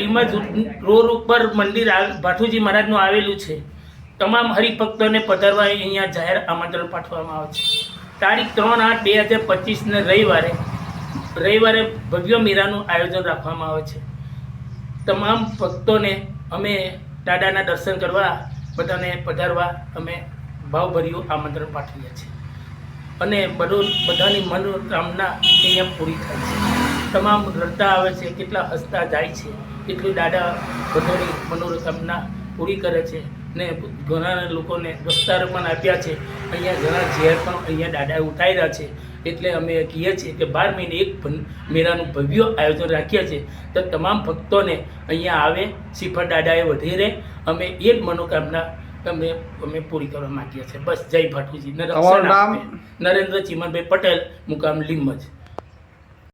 લીમજ road ઉપર મંદિર ભાઠુજી મહારાજનું આવેલું છે. તમામ હરિભક્તોને પધારવા અહીંયા જાહેર આમંત્રણ પાઠવવામાં આવે છે. તારીખ ત્રણ આઠ બે હજાર પચીસને રવિવારે રવિવારે ભવ્ય મેળાનું આયોજન રાખવામાં આવે છે. તમામ ભક્તોને અમે દાદાના દર્શન કરવા, બધાને પધારવા અમે ભાવભર્યું આમંત્રણ પાઠવીએ છીએ. અને બધું બધાની મનોકામના અહીંયા પૂરી થાય છે. તમામ રડતા આવે છે કેટલા હસતા જાય છે કેટલી દાદા બધાની મનોકામના પૂરી કરે છે ને ઘણા લોકોને દોસ્તાર પણ આપ્યા છે. અહીંયા ઘણા ઝેર પણ અહીંયા દાદાએ ઉઠાવ્યા છે. એટલે અમે કહીએ છીએ કે બાર મહિને એક મેળાનું ભવ્ય આયોજન રાખીએ છીએ તો તમામ ભક્તોને અહીંયા આવે શ્રીફળ દાદાએ વધેરે અમે એ જ મનોકામના અમે અમે પૂરી કરવા માંગીએ છીએ. બસ જય ભાટુજી? નરેન્દ્ર ચીમનભાઈ પટેલ મુકામ લીમજ